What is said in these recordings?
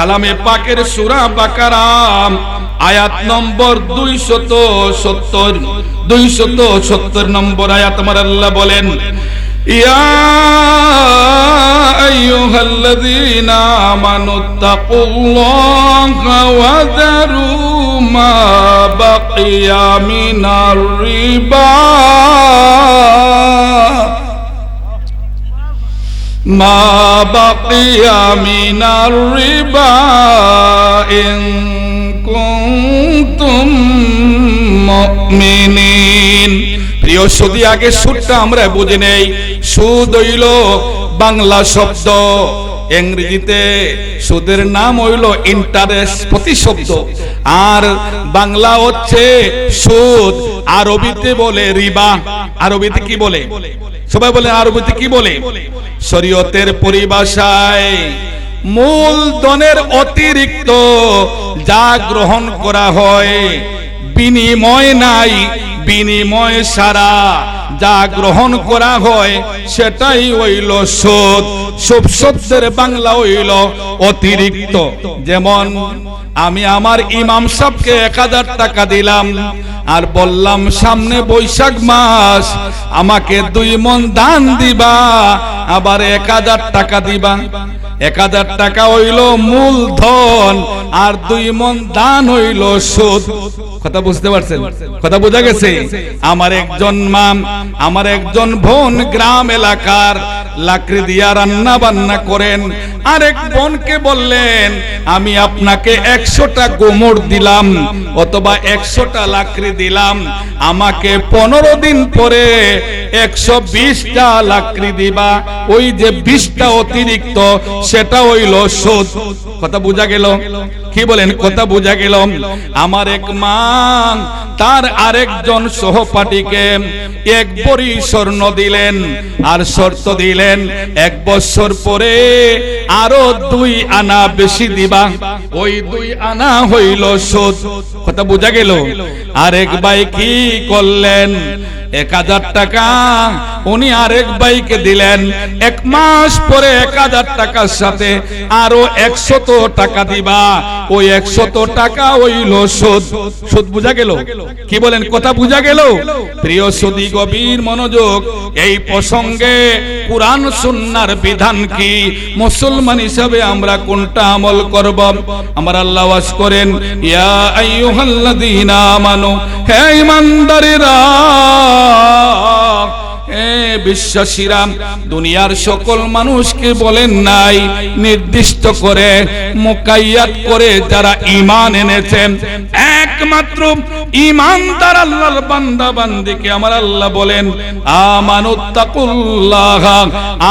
কালামে পাকের সুরা বাকারাম আয়াত নম্বর দুইশত সত্তর দুইশত সত্তর নম্বর আয়াত আমার আল্লাহ বলেন, ইয়া আইয়ুহাল্লাযীনা আমানু তাকুল্লাহা ওয়া যারু মা বাকিয়া মিনার রিবা। ما بقي من الربا إن كنتم مؤمنين প্রিয় সুদি আগে সুদটা আমরা বুঝে নেই সুদ হইল বাংলা শব্দ ইংরেজিতে সুদের নাম হইল ইন্টারেস্ট প্রতিশব্দ আর বাংলা হচ্ছে সুদ আরবিতে বলে রিবা আরবিতে কি বলে সবাই বলে, আরবিতে কি বলে? শরীয়তের পরিভাষায় মূল মূলধনের অতিরিক্ত যা গ্রহণ করা হয়, বিনিময় নাই বিনিময় সারা যা গ্রহণ করা হয় সেটাই হইল সুদ সব শব্দের বাংলা হইল অতিরিক্ত। যেমন আমি আমার ইমাম সাহেবকে এক হাজার টাকা দিলাম আর বললাম, সামনে বৈশাখ মাস, আমাকে দুই মন দান দিবা, আবার এক হাজার টাকা দিবা। এক হাজার টাকা হইল মূলধন আর দুই মন দান হইল সুদ। কথা বুঝতে পারছেন? কথা বোঝা গেছে? আমার একজন মাম, আমার একজন বোন গ্রাম এলাকার লাকড়ি দিয়া রান্না বান্না করেন। আরেক বোনকে বললেন, আমি আপনাকে একশোটা গোমর দিলাম অথবা একশোটা লাকড়ি দিলাম। আমাকে পনেরো দিন পরে একশো বিশটা লাকড়ি দিবা। ওই যে বিষটা অতিরিক্ত, সেটা হইল সুদ। কথা বোঝা গেল? কি বলেন? কথা বোঝা গেল। আমার এক মা, তার আরেকজন সহপাঠীকে এক বড়ি স্বর্ণ দিলেন আর শর্ত দিলেন, এক বছর পরে আরও দুই আনা বেশি দিবা। ওই দুই আনা হইল সুদ। কথা বোঝা গেল? আরেক ভাই কি করলেন? এক হাজার টাকা উনি আরেক ভাইকে দিলেন এক মাস পরে এক হাজার টাকার সাথে আরও একশত টাকা দিবা। ওই একশত টাকা হইল সুদ সুদ বুঝা গেল? কি বলেন, কথা বুঝা গেল? প্রিয় সুদী গভীর মনোযোগ, এই প্রসঙ্গে কোরআন সুন্নার বিধান কি? মুসলমান হিসাবে আমরা কোনটা আমল করব? আমার আল্লাহ ওয়াজ করেন, ইয়া আইয়ুহাল্লাযীনা আমানু, হে ঈমানদারেরা এ বিশ্বাসীরা, দুনিয়ার সকল মানুষকে বলেন নাই, নির্দিষ্ট করে মোকাইয়াত করে যারা ইমান এনেছেন একমাত্র ইমানদার আল্লাহর বান্দা বান্দিকে আমার আল্লাহ বলেন, আমানুত্তাকুল্লাহ,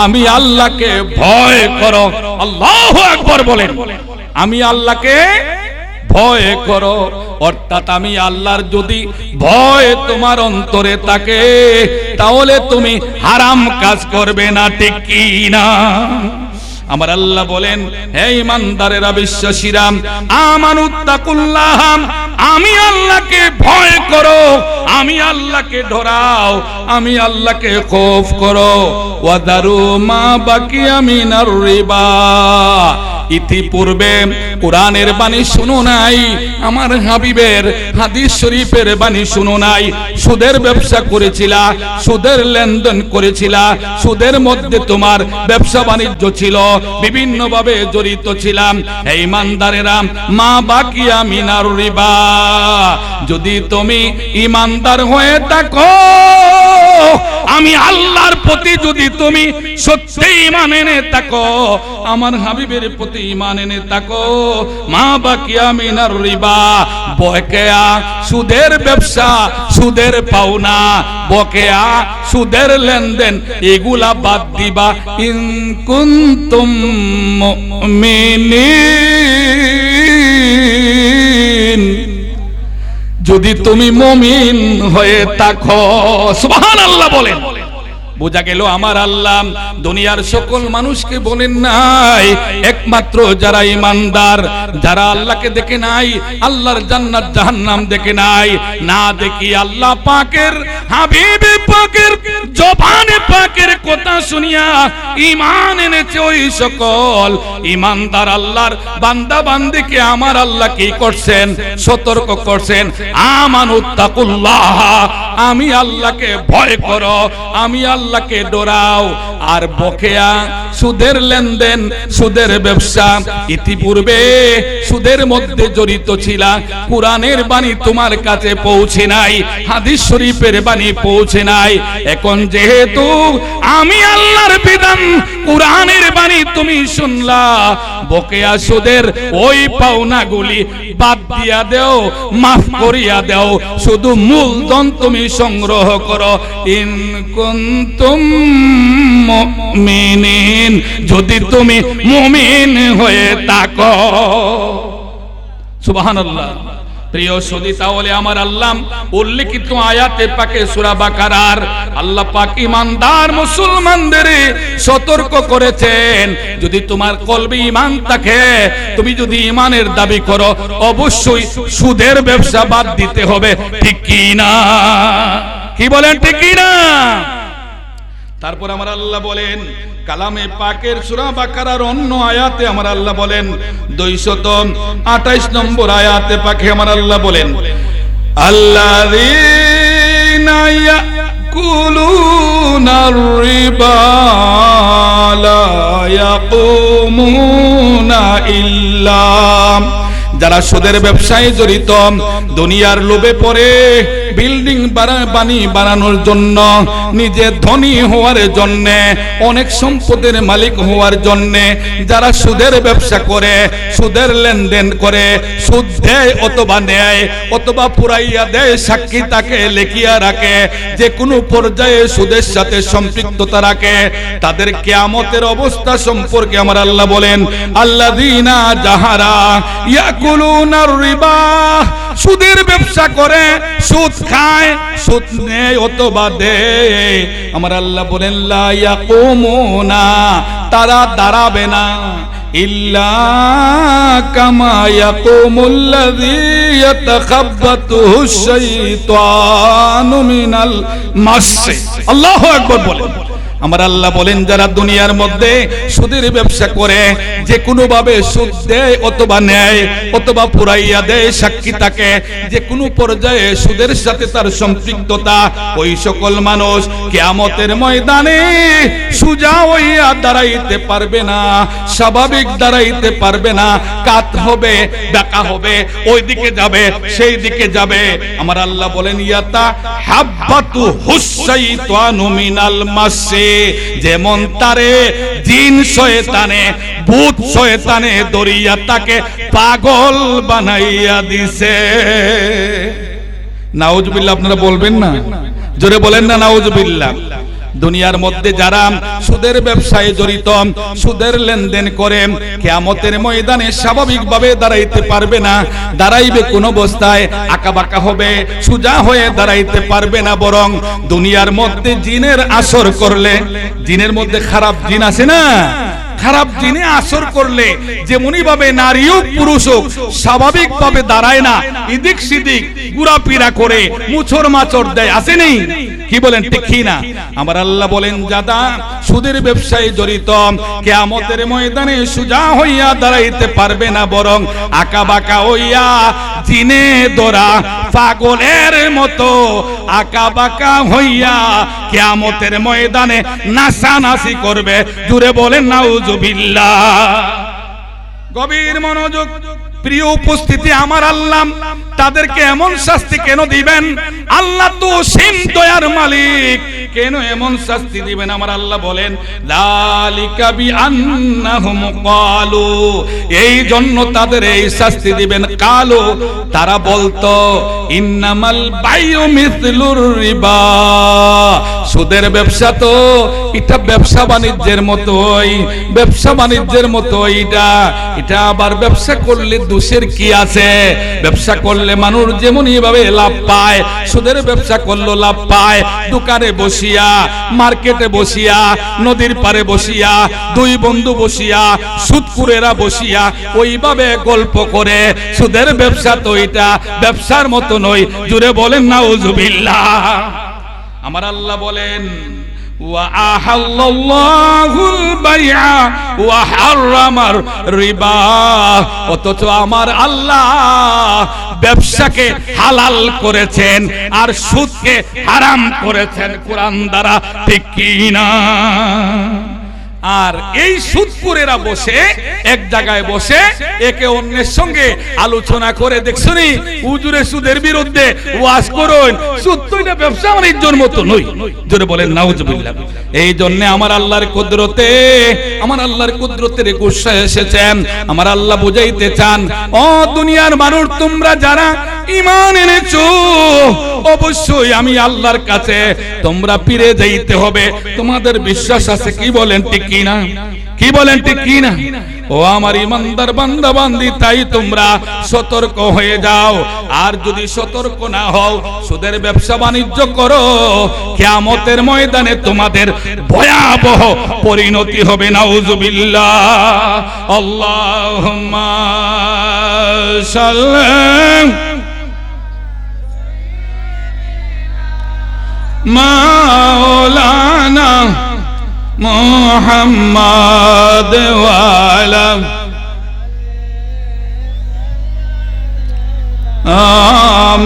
আমি আল্লাহকে ভয় করো। আল্লাহু আকবার বলেন। আমি আল্লাহকে ভয় করো। অর্থাৎ আমি আল্লাহর যদি ভয় তোমার অন্তরে থাকে, তাহলে তুমি হারাম কাজ করবে না, ঠিক কি না? আমার আল্লাহ বলেন, হে ইমানদারেরা, বিশ্বাসীরা আমানুত্তাকুল্লাহ আমি আল্লাহকে ভয় করো, আমি আল্লাহকে ধরাও আমি আল্লাহকে খোফ করো। ওয়াদারু মা বাকি আমিনার রিবা। ইতিপূর্বে কোরআনের বাণী শুনো নাই, আমার হাবিবের হাদিস শরীফের বাণী শুনো নাই। সুদের ব্যবসা করেছিলা, সুদের লেনদেন করেছিলা, সুদের মধ্যে তোমার ব্যবসা বাণিজ্য ছিল বিভিন্ন ভাবে জড়িত ছিলাম। এই ইমানদারেরা, মা বাকি আমিনার রিবা। যদি তুমি ইমানদার হয়ে থাকো, আমি আল্লাহর প্রতি যদি তুমি সত্যি ইমান এনে থাকো, আমার হাবিবের প্রতি ইমান এনে থাকো, মা রিবা। বকেয়া সুদের ব্যবসা, সুদের পাওনা। বকেয়া সুদের লেনদেন, এগুলা বাদ দিবা। ইন কুনতুম যদি তুমি মমিন হয়ে থাকো সুবহান আল্লাহ বলেন। বোঝা গেল আমার আল্লাহ দুনিয়ার সকল মানুষকে বলেন নাই। একমাত্র যারা ইমানদার, যারা আল্লাহকে দেখে নাই, আল্লাহর জান্নাত জাহান্নাম দেখে নাই, না দেখি আল্লাহ পাকের, হাবিব পাকের, জবানে পাকের কথা শুনিয়া ইমান এনেছে ওই সকল। ইমানদার আল্লাহর বান্দা বান্দিকে আমার আল্লাহ কি করছেন? সতর্ক করছেন। আমানুত্তাকুল্লাহ, আমি আল্লাহকে ভয় করো, আমি আল্লাহকে ডরাও। আর বকেয়া, সুদের লেনদেন, সুদের ব্যবসা, ইতিপূর্বে সুদের মধ্যে জড়িত ছিলা। কোরআনের বাণী তোমার কাছে পৌঁছে নাই, হাদিস শরীফের বাণী পৌঁছে নাই। এখন যেহেতু আমি আল্লাহর বিধান, কোরআনের বাণী তুমি শুনলা, বকেয়া সুদের ওই পাওনাগুলি বাদ দিয়া দেও, মাফ করিয়া দেও। শুধু মূলধন তুমি সংগ্রহ করো। ইন কুনতুম মুমিনিন। যদি তুমি মুমিন হয়ে থাকো। সুবহানাল্লাহ। প্রিয় সদী তাহলে আমার আল্লাহ উল্লেখিত আয়াতে পাকে সূরা বাকারার আল্লাহ পাক ইমানদার মুসলমানদের সতর্ক করেছেন। যদি তোমার কলবে ইমান থাকে, তুমি যদি ঈমানের দাবি করো, অবশ্যই সুদের ব্যবসা বাদ দিতে হবে। ঠিক কি না কি বলেন ঠিক কি না তারপর আমার আল্লাহ বলেন, কালামে পাকের সূরা বাকারার অন্য আয়াতে আমার আল্লাহ বলেন 228 নম্বর আয়াতে পাকে আমার আল্লাহ বলেন ইল্লা, যারা সুদের ব্যবসায় জড়িত, দুনিয়ার লোভে পড়ে বিল্ডিং বানি বানানোর জন্য, নিজে ধনী হওয়ার জন্য, অনেক সম্পদের মালিক হওয়ার জন্য, যারা সুদের ব্যবসা করে, সুদের লেনদেন করে, সুদ দেয় অথবা নেয়, অথবা পুরাইয়া দেয়, সাক্ষী তাকে লেখিয়া রাখে যে কোনো পর্যায়ে সুদের সাথে সম্পৃক্ততা রাখে। তাদের কেয়ামতের অবস্থা সম্পর্কে আমার আল্লাহ বলেন আল্লাহ দিনা যাহারা ইয়াকুলুনার রিবা সুদের ব্যবসা করে, সুদ খায়, সুদ নেয় অথবা দেয়। আমার আল্লাহ বলেন ইয়াকুমুনা তারা দাঁড়াবে না। ইল্লা কামা ইয়াকুমুল্লাযী মাস বলেন। আমার আল্লাহ বলেন, যারা দুনিয়ার মধ্যে সুদের ব্যবসা করে, যে কোনো ভাবে সুদ দেয় অথবা নেয়, অথবা পুরাইয়া দেয়, সাক্ষী তাকে যে কোনো পর্যায়ে সুদের সাথে তার সম্পৃক্ততা, ওই সকল মানুষ কেয়ামতের ময়দানে সুজা হইয়া দাঁড়াইতে পারবে না, স্বাভাবিক দাঁড়াইতে পারবে না, কাত হবে ডাকা হবে ওই দিকে যাবে সেই দিকে যাবে। আমার আল্লাহ বলেন, ইয়াতা হাব্বাতু হুসাইতানু মিনাল মাসে যেমন তারে জিন শয়তানে, ভূত শয়তানে দরিয়া তাকে পাগল বানাইয়া দিছে। নাউজবিল্লা আপনারা বলবেন না? জোরে বলেন না, নাউজুবিল্লাহ। দুনিয়ার মধ্যে যারা সুদের ব্যবসায় জড়িত, সুদের লেনদেন করে, কেয়ামতের ময়দানে স্বাভাবিকভাবে দাঁড়াইতে পারবে না, দাঁড়াইবে কোন অবস্থায়, আঁকাবাঁকা হবে, সুজা হয়ে দাঁড়াইতে পারবে না বরং দুনিয়ার মধ্যে জিনের আসর করলে, জিনের মধ্যে খারাপ জিন আছে না? খারাপ জিনে আসর করলে যেমনই ভাবে নারী হোক, পুরুষ হোক স্বাভাবিক ভাবে দাঁড়ায় না। ইদিক সিদিক ঘুরাপিরা করে মুছর মাচর দেয় আসেনি কি বলেন, ঠিক না? আমার আল্লাহ বলেন যাদা সুদের ব্যবসায় জড়িত, কেয়ামতের ময়দানে সুজা হইয়া দাঁড়াইতে পারবে না বরং আঁকা বাঁকা হইয়া জিনে দোরা পাগলের মতো আঁকা বাঁকা হইয়া কেয়ামতের ময়দানে নাচানাচি করবে। জুড়ে বলেন, নাউজুবিল্লাহ। গভীর মনোযোগ, প্রিয় উপস্থিতি আমার আল্লাহ, তাদেরকে এমন শাস্তি কেন দিবেন? আল্লাহ তো সীম দয়ার মালিক। কেন এমন শাস্তি দিবেন? আমার আল্লাহ বলেন এই জন্য তাদের এই শাস্তি দিবেন। কালো, তারা বলতো, ইন্নামাল সুদের ব্যবসা তো, এটা ব্যবসা বাণিজ্যের মতোই, ব্যবসা বাণিজ্যের মতো এটা। এটা আবার ব্যবসা করলে দোষের কি আছে? ব্যবসা করলে মানুষ যেমনই ভাবে লাভ পায়, সুদের ব্যবসা করল লাভ পায়, দোকানে বসিয়া, মার্কেটে বসিয়া, নদীর পারে বসিয়া, দুই বন্ধু বসিয়া সুদপুরেরা বসিয়া, ওইভাবে গল্প করে। সুদের ব্যবসা তো এটা, ব্যবসার মতো নয়। জুড়ে বলেন না উজুবিল্লাহ আমার আল্লাহ বলেন وأحل الله البيع وحرم الربا অথচ আমার আল্লাহ ব্যবসাকে হালাল করেছেন আর সুদকে হারাম করেছেন কোরআন দ্বারা ঠিক কি না আর এই সুদপুরেরা বসে, এক জায়গায় বসে একে অন্যের সঙ্গে আলোচনা করে দেখছনি উজুরে সুদের বিরুদ্ধে ওয়াজ করুন। সুদ তো এটা ব্যবসা বাণিজ্যর মতো নই জোরে বলেন, নাউজুবিল্লাহ। এই জন্য আমার আল্লাহর কুদরতে, আমার আল্লাহর কুদরতের গুসা এসেছেন। আমার আল্লাহ বুঝাইতে চান, ও দুনিয়ার মানুষ, তোমরা যারা ইমান এনেছো? অবশ্যই আমি আল্লাহর কাছে তোমরা ফিরে যাইতে হবে। তোমাদের বিশ্বাস আছে কি বলেন ঠিক কি না কি বলেন ঠিক কি না ও আমার ইমানদার বান্দা বান্দি, তাই তোমরা সতর্ক হয়ে যাও। আর যদি সতর্ক না হও, সুদের ব্যবসা বাণিজ্য করো। কিয়ামতের ময়দানে তোমাদের ভয়াবহ পরিণতি হবে, নাউজুবিল্লাহ। আল্লাহুম্মা সাল্লাম। مولانا محمد وعلى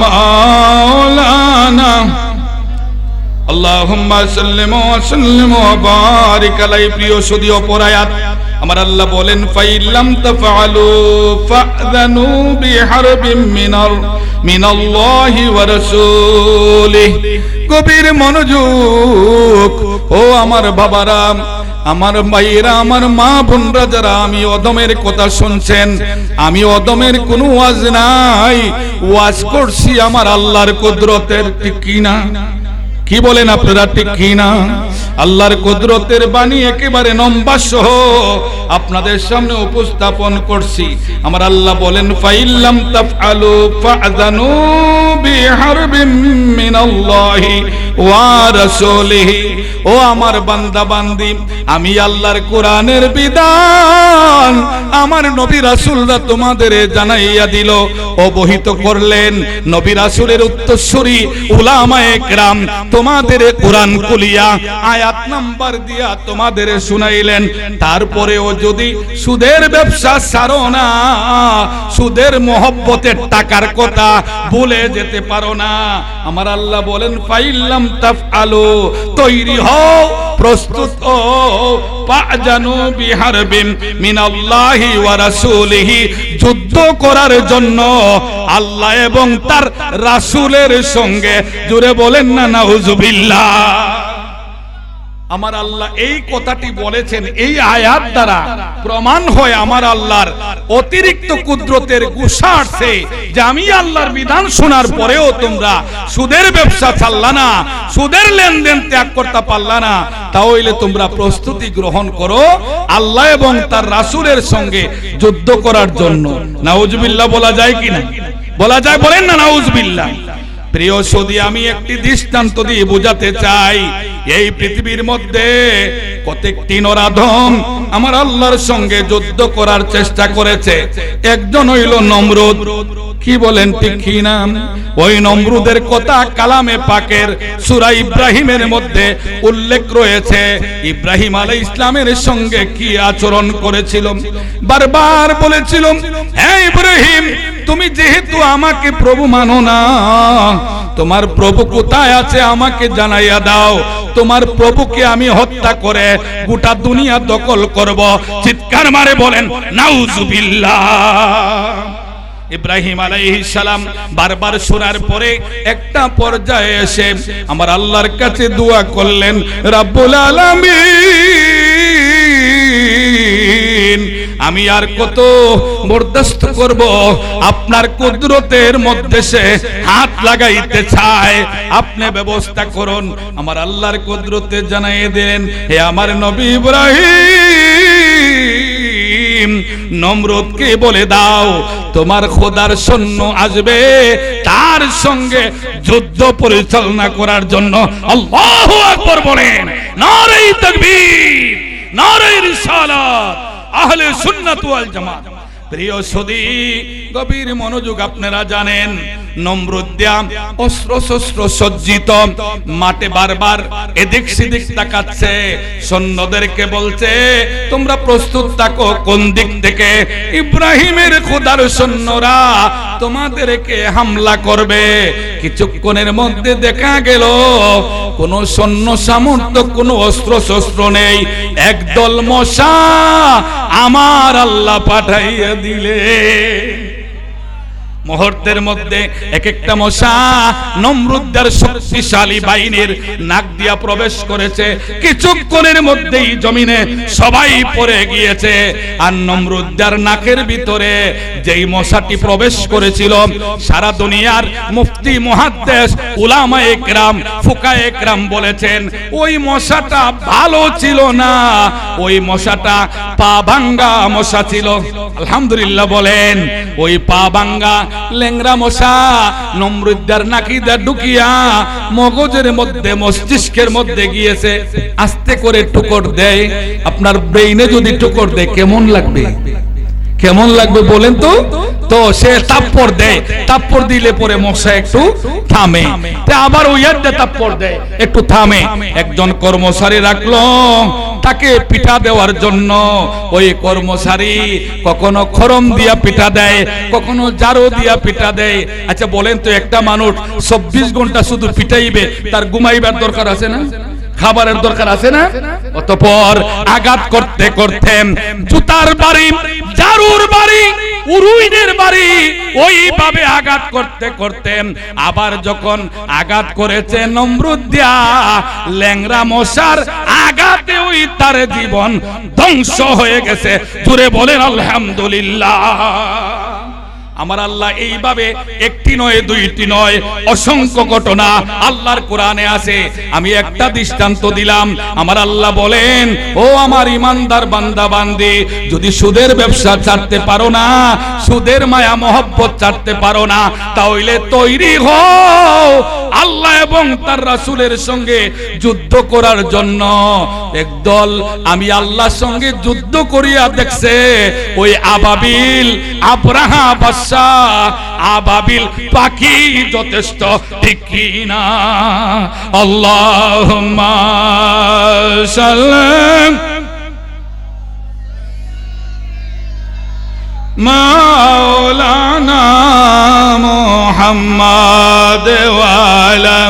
مولانا اللهم سلم وسلم وبارك عليه প্রিয় সুদী অপরায়াত আমার আল্লাহ বলেন ফাইলাম তাফআলু ফাযানু বিহারবিম মিনাল মিনাল্লাহি গভীর মনোযোগ। ও আমার বাবারা, আমার ভাইয়েরা, আমার মা বোনরা, যারা আমি অদমের কথা শুনছেন, আমি অদমের কোনো ওয়াজ নাই। ওয়াজ করছি আমার আল্লাহর কুদরতের ঠিক কিনা? কি বলেন আপনারা ঠিক কি না আল্লাহর কুদরতের বাণী একেবারে নম্বা সহ আপনাদের সামনে উপস্থাপন করছি। আমার আল্লাহ বলেন, ফাইল্লাম তাফআলু ফাযানু বিহারবিম মিনাল্লাহি ওয়া রাসূলিহি। ও আমার বান্দা বান্দি আমি আল্লাহর কোরআনের বিধান আমার নবী রাসূলরা তোমাদের জানাইয়া দিল। অবহিত করলেন নবী রাসূলের উত্তরসূরি উলামায়ে কেরাম তোমাদের কোরআন কুলিয়া নাম্বার দিয়া তোমাদের শুনাইলেন। তারপরেও যদি সুদের ব্যবসা সারো না, সুদের মহব্বতের টাকার কথা ভুলে যেতে পারো না। আমার আল্লাহ বলেন, ফাইল্লাম তাফ আলো তৈরি হও, প্রস্তুত ও পাজানু বিহারবিম মিনাল্লাহি ওয়া রাসূলিহি। যুদ্ধ করার জন্য আল্লাহ এবং তার রাসূলের সঙ্গে জুড়ে বলেন, না, নাউজুবিল্লাহ। আমার আল্লাহ এই কথাটি বলেছেন, এই আয়াত দ্বারা প্রমাণ হয় আমার আল্লাহর অতিরিক্ত কুদরতের গুসা আসছে যে আমি আল্লাহর বিধান শোনার পরেও তোমরা সুদের ব্যবসা ছাড়লা না, সুদের লেনদেন ত্যাগ করতে পারলা না। তাহলে তোমরা প্রস্তুতি গ্রহণ করো আল্লাহ এবং তার রাসুলের সঙ্গে যুদ্ধ করার জন্য। নাউজুবিল্লাহ বলা যায় কিনা? বলা যায়, বলেন না নাউজুবিল্লাহ। প্রিয় সদি, আমি একটি দৃষ্টান্ত দিয়ে বোঝাতে চাই। এই পৃথিবীর মধ্যে প্রত্যেকটি নরাধম আমার আল্লাহর সঙ্গে যুদ্ধ করার চেষ্টা করেছে। একজন হইল নমরুদ। কি বলেন ঠিক কি নাম ওই নমরুদের কথা কালামে পাকের সূরা ইব্রাহিমের মধ্যে উল্লেখ রয়েছে। ইব্রাহিম আলাই ইসলামের সঙ্গে কি আচরণ করেছিল? বারবার বলেছিল হ্যাঁ ইব্রাহিম তুমি যেহেতু আমাকে প্রভু মানো না, তোমার প্রভু কোথায় আছে আমাকে জানাইয়া দাও। তোমার প্রভুকে আমি হত্যা করে গোটা দুনিয়া দখল করব। চিৎকার মারে বলেন, নাউজুবিল্লাহ। ইব্রাহিম সালাম বারবার শোনার পরে একটা পর্যায়ে এসে আমার আল্লাহর কাছে দোয়া করলেন, রাব্বুল আলামিন। আমি আর কত বরদাস্ত করব? আপনার কুদরতের মধ্যে সে হাত লাগাইতে চায়। আপনি ব্যবস্থা করুন। আমার আল্লাহর কুদরতে জানাই দেন হে আমার নবী ইব্রাহিম, নমরুদকে বলে দাও, তোমার খোদার সৈন্য আসবে তার সঙ্গে যুদ্ধ পরিচালনা করার জন্য। আল্লাহু আকবার বলেন নারে তাকবীর নারে রিসালাত। আহলে সুন্নাত ওয়াল জামাত। প্রিয় সদী গভীর মনোযোগ আপনারা জানেন। নমরুদ্যা অস্ত্র শস্ত্র সজ্জিত। মাঠে বারবার এদিক সেদিক তাকাচ্ছে। সৈন্যদেরকে বলছে, তোমরা প্রস্তুত থাকো কোন দিক থেকে? ইব্রাহিমের খোদার সৈন্যরা তোমাদেরকে হামলা করবে। কিছুক্ষণের মধ্যে দেখা গেল, কোন সৈন্য সামর্থ্য, কোন অস্ত্র শস্ত্র নেই। একদল মশা আমার আল্লাহ পাঠাইয়া দিলে। মুহূর্তের মধ্যে এক একটা মশা নমরুদ্দার শক্তিশালী বাহিনীর নাক দিয়া প্রবেশ করেছে। কিছুক্ষণের মধ্যেই জমিনে সবাই পড়ে গিয়েছে। আর নমরুদ্দার নাকের ভিতরে যেই মশাটি প্রবেশ করেছিল, সারা দুনিয়ার মুফতি মুহাদ্দেস উলামা একরাম ফুকা একরাম বলেছেন, ওই মশাটা ভালো ছিল না। ওই মশাটা পা ভাঙ্গা মশা ছিল। আলহামদুলিল্লাহ বলেন, ওই পা ভাঙ্গা লেংরা মশা, নমরুদ্দার নাকিদা ঢুকিয়া মগজের মধ্যে, মস্তিষ্কের মধ্যে গিয়েছে। আস্তে করে টুকর দেয়। আপনার ব্রেইনে যদি টুকর দেয়, কেমন লাগবে? কেমন লাগবে বলেন তো? তো সে তাপ্পর দেয়। তাপ্পর দিলে পরে মশা একটু থামে। আবার ওই তাপ্পর দেয়। একটু থামে। একজন কর্মচারী রাখল। তাকে পিঠা দেওয়ার জন্য। ওই কর্মচারী কখনো খরম দিয়া পিঠা দেয়, কখনো জারো দিয়া পিঠা দেয়। আচ্ছা বলেন তো একটা মানুষ চব্বিশ ঘণ্টা শুধু পিঠাইবে তার ঘুমাইবার দরকার আছে না? খাবারের দরকার আছে না? অতপর আঘাত করতে করতে জুতার বাড়ি জারুর বাড়ি। উরুইনের বাড়ি ওইভাবে আঘাত করতে করতে আবার যখন আঘাত করেছে নমরুদ্দিয়া ল্যাংরা মশার আঘাতে ওই তার জীবন ধ্বংস হয়ে গেছে। জুড়ে বলেন, আলহামদুলিল্লাহ। আমার আল্লাহ এইভাবে একটি নয়, দুইটি নয়, অসংখ্য ঘটনা আল্লাহর কোরআনে আছে। আমি একটা দৃষ্টান্ত দিলাম। আমার আল্লাহ বলেন, ও আমার ইমানদার বান্দা, বান্দি, যদি সুদের ব্যবসা ছাড়তে পারো না, সুদের মায়া, মহব্বত ছাড়তে পারো না, তাহলে তৈরি হও। আল্লাহ এবং তার রাসূলের সঙ্গে যুদ্ধ করার জন্য। একদল আমি আল্লাহর সঙ্গে যুদ্ধ করিয়া দেখছে, ওই আবাবিল আব্রাহা বাদশা আবাবিল পাখি যথেষ্ট ঠিক কি না আল্লাহুম্মা সাল্লাম। মাওলানা মোহাম্মদ ওয়ালা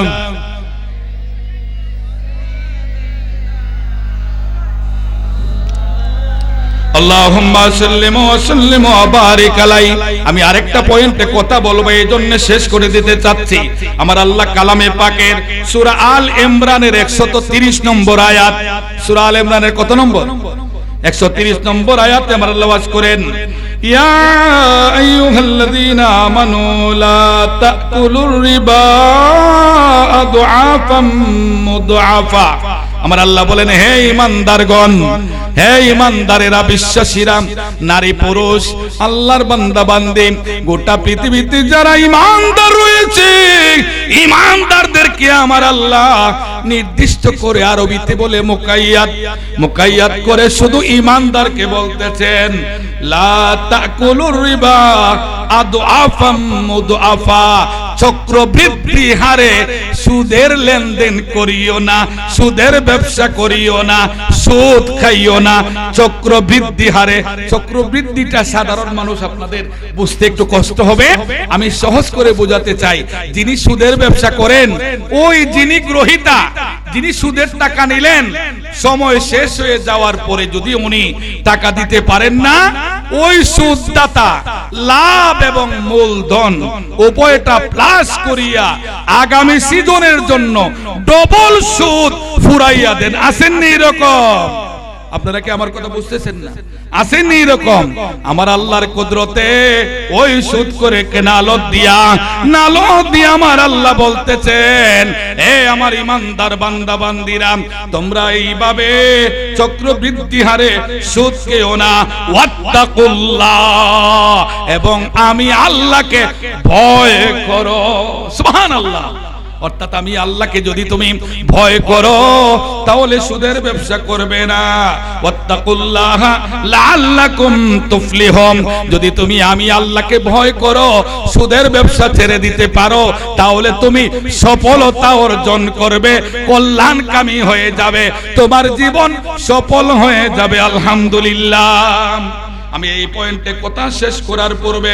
আল্লাহুম্মা সাল্লিম ওয়া সাল্লিম ওয়া আমি আরেকটা পয়েন্টে কথা বলব এই জন্য শেষ করে দিতে চাচ্ছি। আমার আল্লাহ কালামে পাকের সূরা আল ইমরানের 130 নম্বর আয়াত। সূরা আল ইমরানের কত নম্বর? 130 নম্বর আয়াতে আমার আল্লাহ করেন, ইয়া আইয়ুহাল্লাযীনা আমানু লা তাকুলুর রিবা আমার আল্লাহ বলেন, হে ইমানদারগণ, হে ইমানদারেরা, বিশ্বাসীরা, নারী পুরুষ, আল্লাহর বান্দা বান্দে গোটা পৃথিবীতে যারা ইমানদার রয়েছে, ইমানদারদেরকে আমার আল্লাহ নির্দিষ্ট করে আরবিতে বলে মুকাইয়াত মুকাইয়াত করে শুধু ইমানদারকে বলতেছেন, লা তাকুলুর রিবা আদআফাম মুদআফা চক্রবৃদ্ধি হারে সুদের লেনদেন করিও না, সুদের ব্যবসা করিও না, সুদ খাইও না চক্রবৃদ্ধি হারে চক্রবৃদ্ধিটা সাধারণ মানুষ আপনাদের বুঝতে একটু কষ্ট হবে। আমি সহজ করে বোঝাতে চাই, যিনি সুদের ব্যবসা করেন, ওই যিনি গ্রহিতা যিনি সুদের টাকা নিলেন, সময় শেষ হয়ে যাওয়ার পরে যদি উনি টাকা দিতে পারেন না, ওই সুদদাতা লাভ এবং মূলধন উভয়টা প্লাস করিয়া আগামী সিজনের জন্য ডবল সুদ ফুরাইয়া দেন। আসেননি এরকম? আপনারা কি আমার কথা বুঝতেছেন না? আসেননি এরকম। আমার আল্লাহর কুদরতে ওই সুদ করে কেনালত দিয়া, নালত দিয়া আমার আল্লাহ বলতেছেন, এ আমার ইমানদার বান্দা, বান্দিরা, তোমরা এইভাবে চক্রবৃদ্ধি হারে সুদ কেও না। ওয়াত্তাকুল্লাহ। এবং আমি আল্লাহকে ভয় করো। সুবহানাল্লাহ। অর্থাৎ আমি আল্লাহকে যদি তুমি ভয় করো তাহলে সুদের ব্যবসা করবে না। ওয়াত্তাকুল্লাহ লাআল্লাকুম তুফলিহুম। যদি তুমি আমি আল্লাহকে ভয় করো সুদের ব্যবসা ছেড়ে দিতে পারো তাহলে তুমি সফলতা অর্জন করবে কল্যাণকামী হয়ে যাবে তোমার জীবন সফল হয়ে যাবে আলহামদুলিল্লাহ। আমি এই পয়েন্টে কথা শেষ করার পূর্বে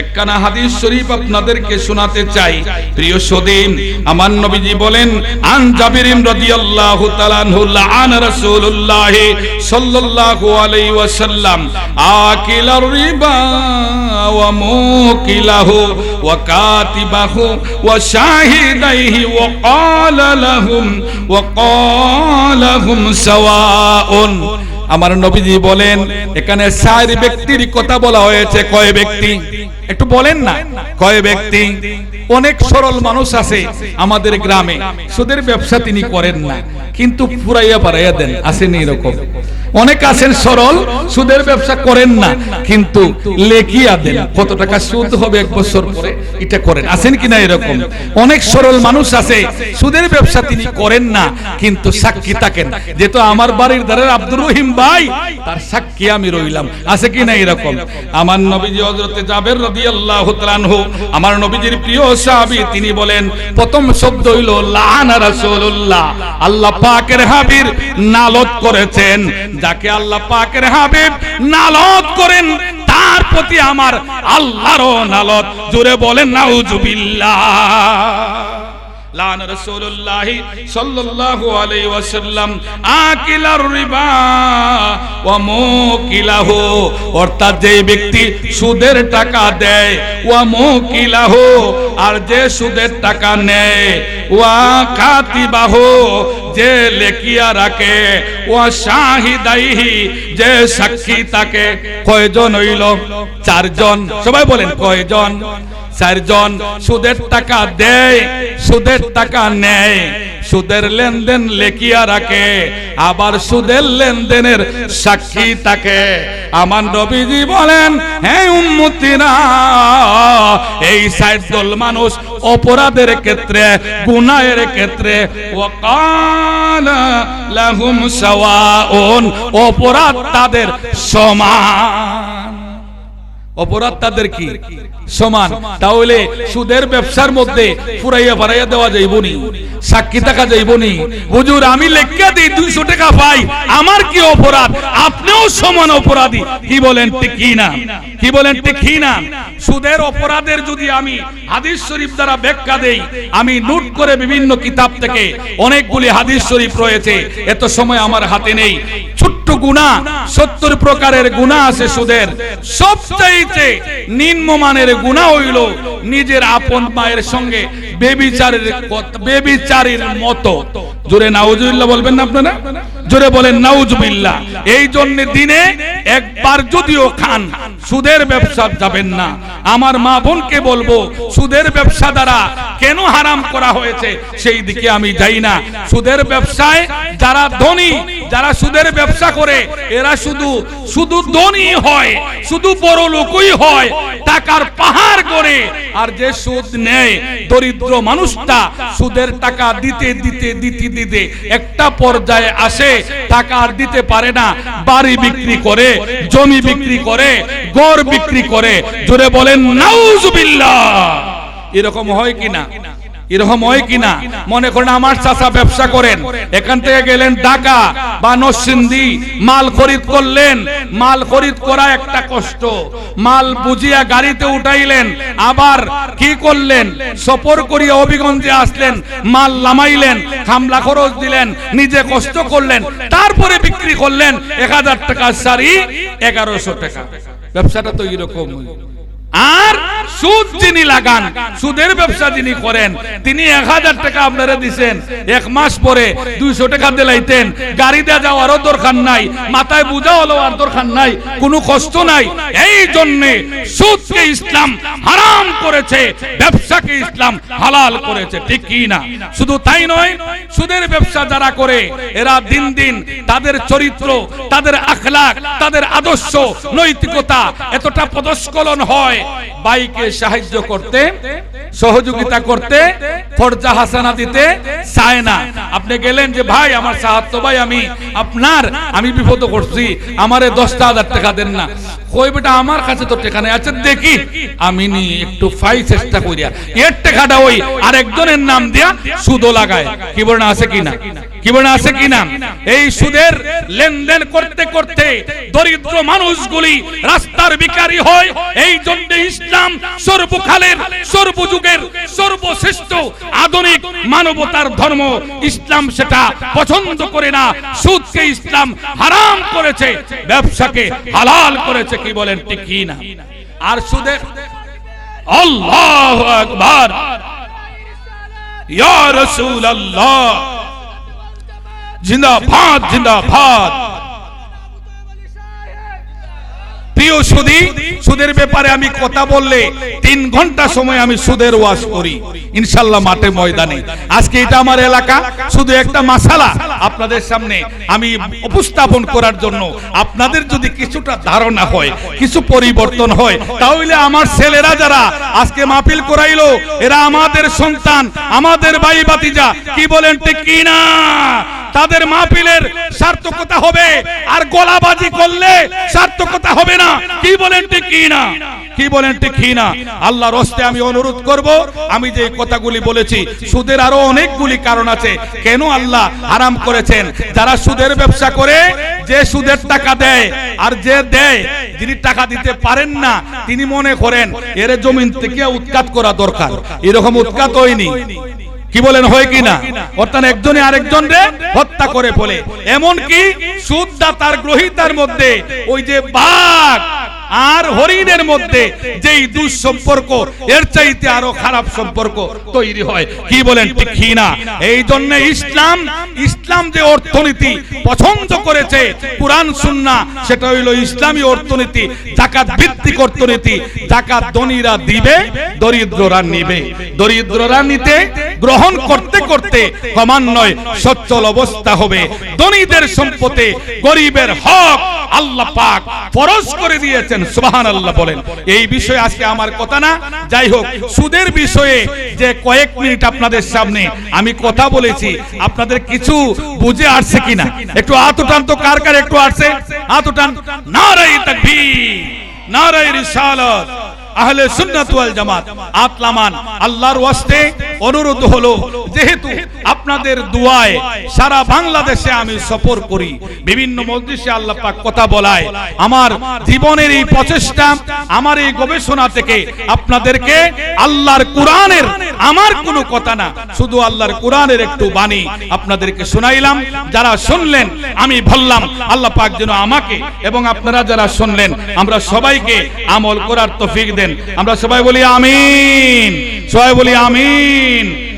একখানা হাদিস শরীফ আপনাদেরকে শোনাতে চাই। প্রিয় সদীন আমার নবীজি বলেন, আন জাবিরিন রাদিয়াল্লাহু তাআলা আনহু লাআন রাসূলুল্লাহ সাল্লাল্লাহু আলাইহি ওয়াসাল্লাম। আকিলার রিবা ওয়া মুকিলাহু ওয়া কাতিবাহু ওয়া শাহিদাইহি ওয়া ক্বালা লাহুম ওয়া ক্বালাহুম সাওয়াউন। আমার নবীজি বলেন, এখানে চার ব্যক্তির কথা বলা হয়েছে, কয় ব্যক্তি? একটু বলেন না, কয় ব্যক্তি? অনেক সরল মানুষ আছে আমাদের গ্রামে, সুদের ব্যবসা তিনি করেন না, কিন্তু পুরাইয়া পারাইয়া দেন, আসেনি এরকম। অনেক আছেন সরল, সুদের ব্যবসা করেন না, কিন্তু লেখিয়া দেন। কত টাকা সুদ হবে এক বছর পরে? এটা করেন। আছেন কিনা এরকম? অনেক সরল মানুষ আছে, সুদের ব্যবসা তিনি করেন না, কিন্তু সাক্ষী থাকেন। যেহেতু আমার বাড়ির দ্বারের আব্দুর রহিম ভাই, তার সাক্ষী আমি রইলাম। আছে কিনা এরকম? আমার নবীজি হযরতে জাবের রাদিয়াল্লাহু তাআলা আনহু, আমার নবীজির প্রিয় সাহাবী, তিনি বলেন, প্রথম শব্দ হইল লাআনা রাসূলুল্লাহ। আল্লাহ পাকের হাবির নালত করেছেন। যাকে আল্লাহ পাকের হাবিব নালত করেন, তার প্রতি আমার আল্লাহরও নালত জোরে বলেন ওয়াসাল্লাম, আকিলার রিবা অর্থাৎ যে ব্যক্তি সুদের টাকা দেয়, ওয়া মুকিলাহু। আর যে সুদের টাকা নেয় ওয়া কাতিবাহু, যে লেখিয়া রাখে, ওয়া শাহিদাইহি, যে সাক্ষী তাকে। কয়জন হইল? চারজন। সবাই বলেন কয়জন? চারজন। সুদের টাকা দেয়, সুদের টাকা নেয়। সুদের লেনদেন লেখিয়া রাখে, আবার সুদের লেনদেনের সাক্ষী থাকে। আমার নবীজি বলেন হ্যাঁ উম্মতিরা, এই সাইড দল মানুষ অপরাধের ক্ষেত্রে, গুনাহের ক্ষেত্রে লাহুম সাওয়াউন, অপরাধ তাদের সমান। অপরাধ তাদের কি? সমান। তাহলে সুদের ব্যবসার মধ্যে ফুরাইয়া ফারাইয়া দেওয়া যাইবনি, সাক্ষী থাকা যাইবনি। হুজুর, আমি লেখা দিই দুইশো টাকা পাই, আমার কি অপরাধ? আপনিও সমান অপরাধী। কি বলেন ঠিক না? কি বলেন ঠিক না? সুদের অপরাধের যদি আমি হাদিস শরীফ দ্বারা ব্যাখ্যা দেই, আমি নোট করে বিভিন্ন কিতাব থেকে অনেকগুলি হাদিস শরীফ রয়েছে। এত সময় আমার হাতে নেই। ছোট্ট গুণা? সত্তর প্রকারের গুণা আছে সুদের। সবচাইতে নিম্নমানের গুণা হইল নিজের আপন মায়ের সঙ্গে বেবিচারের বেবিচারীর মতো। জোরে নাউজুবিল্লাহ বলবেন না আপনারা? জোরে বলেন নাউজুবিল্লাহ। এই জন্য দিনে একবার যদিও খান, সুদের ব্যবসা যাবেন না। আমার মা বোনকে বলব, সুদের ব্যবসা দ্বারা কেন হারাম করা হয়েছে? সেই দিকে আমি যাই না। সুদের ব্যবসায় যারা ধনী যারা সুদের ব্যবসা করে, এরা শুধু শুধু ধনী হয়, শুধু বড় লোকই হয়, টাকার পাহাড় করে আর যে সুদ নেয়, দরিদ্র মানুষটা সুদের টাকা দিতে দিতে দিতে দিতে একটা পর্যায়ে আসে, টাকা আর দিতে পারে না, বাড়ি বিক্রি করে, জমি বিক্রি করে গড় বিক্রি করে, জোরে বলেন, নাউজুবিল্লাহ। এরকম হয় কিনা? এরকম হয় কিনা? মনে করেন আমার চাচা ব্যবসা করেন। এখান থেকে গেলেন ঢাকা বা নরসিংদী। মাল খরিদ করলেন। মাল খরিদ করা একটা কষ্ট। মাল বুঝিয়া গাড়িতে উঠাইলেন। আবার কি করলেন? সফর করিয়া অভিগঞ্জে আসলেন। মাল লামাইলেন খামলা খরচ দিলেন। নিজে কষ্ট করলেন। তারপরে বিক্রি করলেন। এক হাজার টাকা শাড়ি এগারোশো টাকা। ব্যবসাটা তো এরকম আর সুদ যিনি লাগান, সুদের ব্যবসা যিনি করেন, তিনি এক হাজার টাকা আপনারা দিছেন। এক মাস পরে দুইশো টাকা দিলাইতেন। গাড়িতে যাওয়ারও দরকার নাই, মাথায় বুঝা হলো আর দরকার নাই, কোনো কষ্ট নাই। এই জন্যে সুদকে ইসলাম হারাম করেছে, ব্যবসাকে ইসলাম হালাল করেছে, ঠিক কি না? শুধু তাই নয়, সুদের ব্যবসা যারা করে, এরা দিন দিন তাদের চরিত্র, তাদের আখলাক তাদের আদর্শ, নৈতিকতা এতটা পদস্কলন হয়। বাইকে সাহায্য করতে সহযোগিতা করতে ফরজা হাসানা দিতে চায় না। আপনি গেলেন যে ভাই আমার সাহায্য ভাই আমি আপনার আমি বিপদ করছি আমারে দশটা হাজার টাকা দেন না। কই বেটা আমার কাছে তো টাকা নেই আচ্ছা দেখি। আমি নি একটু ফাই চেষ্টা করিয়া। এর টাকাটা ওই আর একজনের নাম দিয়া সুদও লাগায়। কি বলেন আছে কিনা? কি বলেন আছে কিনা এই সুদের লেনদেন করতে করতে দরিদ্র মানুষগুলি রাস্তার ভিখারি হয়। এই জন্য ইসলাম সর্বকালের, সর্বযুগের, সর্বশ্রেষ্ঠ আধুনিক মানবতার ধর্ম। ইসলাম সেটা পছন্দ করে না। সুদকে ইসলাম হারাম করেছে। ব্যবসাকে হালাল করেছে কি বলেন ঠিক না? আর সুদের আল্লাহ আকবার। ইয়া রাসূলুল্লাহ। জিন্দাবাদ জিন্দাবাদ। প্রিয় সুদী সুদের ব্যাপারে আমি কথা বললে তিন ঘণ্টা সময় আমি সুদের ওয়াজ করি। ইনশাল্লাহ মাঠে ময়দানে। আজকে এটা আমার এলাকা, শুধু একটা মাসালা আপনাদের সামনে আমি উপস্থাপন করার জন্য। আপনাদের যদি কিছুটা ধারণা হয়, কিছু পরিবর্তন হয়, তাহলে আমার ছেলেরা যারা আজকে মাহফিল করাইলো, এরা আমাদের সন্তান, আমাদের ভাই বাতিজা কি বলেন ঠিক না তাদের মাহফিলের সার্থকতা হবে। আর গলাবাজি করলে সার্থকতা হবে না। কি বলেন ঠিক কি না? কি বলেন ঠিক কি না? আল্লাহর হস্তে আমি অনুরোধ করব, আমি যে কথাগুলি বলেছি, সুদের আরও অনেকগুলি কারণ আছে। কেন আল্লাহ হারাম করেছেন? যারা সুদের ব্যবসা করে, যে সুদের টাকা দেয় আর যে দেয়, যিনি টাকা দিতে পারেন না, তিনি মনে করেন, এর জমিন থেকে উৎখাত করা দরকার। এরকম উৎখাত হয়নি। কি বলেন, হয় কি না? অর্থাৎ একজনে আরেকজন রে হত্যা করে বলে এমন কি সুদদাতার গ্রহিতার মধ্যে ওই যে বাঘ আর হরিণের মধ্যে যেই দুঃসম্পর্ক, এর চাইতে আরও খারাপ সম্পর্ক তৈরি হয়। কি বলেন? ঠিক না এই জন্য ইসলাম ইসলাম যে অর্থনীতি পছন্দ করেছে, কোরআন সুন্না সেটা হইল ইসলামী অর্থনীতি জাকাত ভিত্তিক অর্থনীতি জাকাত ধনীরা দিবে, দরিদ্ররা নিবে। দরিদ্ররা নিতে গ্রহণ করতে করতে ক্রমান্বয়ে সচ্ছল অবস্থা হবে। ধনীদের সম্পদে গরিবের হক আল্লাহ পাক ফরজ করে দিয়েছেন। সুবহান আল্লাহ বলেন। এই বিষয়ে আজকে আমার কথা না। যাই হোক, সুদের বিষয়ে যে কয়েক মিনিট আপনাদের সামনে আমি কথা বলেছি, আপনাদের কিছু বুঝে আসছে কিনা? একটু উঠান তো, কার কার একটু আসছে? হাত উঠান। নারাই তাকবীর নারাই রিসালাত। আহলে সুন্নাত ওয়াল জামাত, আতলামান, আল্লাহর ওয়াস্তে অনুরোধ হলো যেহেতু আপনাদের দুয়ায় সারা বাংলাদেশে আমি সফর করি, বিভিন্ন মজলিসে আল্লাহ পাক কথা বলায়, আমার জীবনের এই প্রচেষ্টা, আমার এই গবেষণা থেকে আপনাদেরকে আল্লাহর কোরআনের, আমার কোনো কথা না, শুধু আল্লাহর কোরআনের একটু বাণী আপনাদেরকে শোনাইলাম, যারা শুনলেন, আমি বললাম, আল্লাহ পাক যেন আমাকে এবং আপনারা যারা শুনলেন, আমরা সবাইকে আমল করার তৌফিক দেন। আমরা সবাই বলি আমিন, সবাই বলি আমিন।